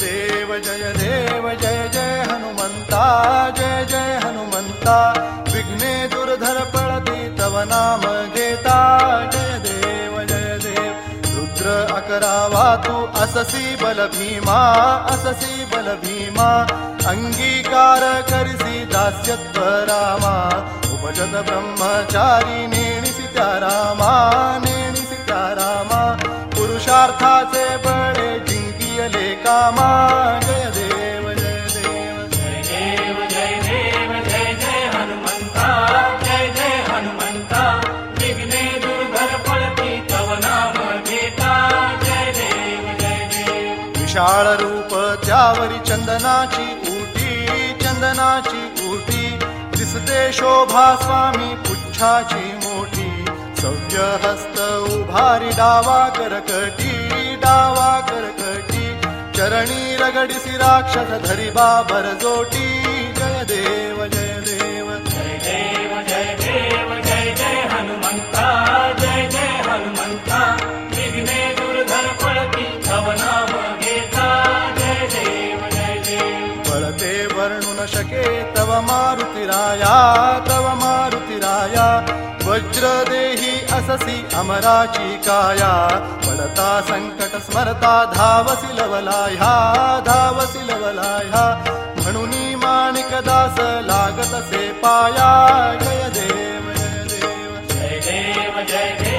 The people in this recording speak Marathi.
देव जय देव जय जय हनुमंता जय जय हनुमंता। विघ्ने दुर्धर पळती तव नाम घेता। जय देव जय देव रुद्र अकरावा तू अससि बल भीमा बलभीमा बल भीमा। अंगीकार करसी दास्यत्व रामा। उपजत ब्रह्मचारी नेणिसी सीता रामा नेणिसी सीता रामा। पुरुषार्थाचे बळ विशाळ रूप त्यावरी चंदनाची उटी चंदनाची उटी दिसते शोभा स्वामी पुच्छाची मोठी. सव्य हस्त उभारी डावा करकटी डावा करकटी. चरणी रगडिसी राक्षस धरी बाबर जोटी. जय देव जय देव. जय देव जय देव जय जय हनुमंता. जय जय हनुमंता. विघ्ने दुर्धर पळती तव नाम घेता. जय देव जय देव. पळते वर्णु न शके तव मारुतिराया तव मारुतिराया वज्र देही अमराची काया पडता संकट स्मरता धावसी लवलाह्या धावसी लवलाह्या म्हणून माणिक दास लागत से पाया जय देव जय देव जय देव जय देव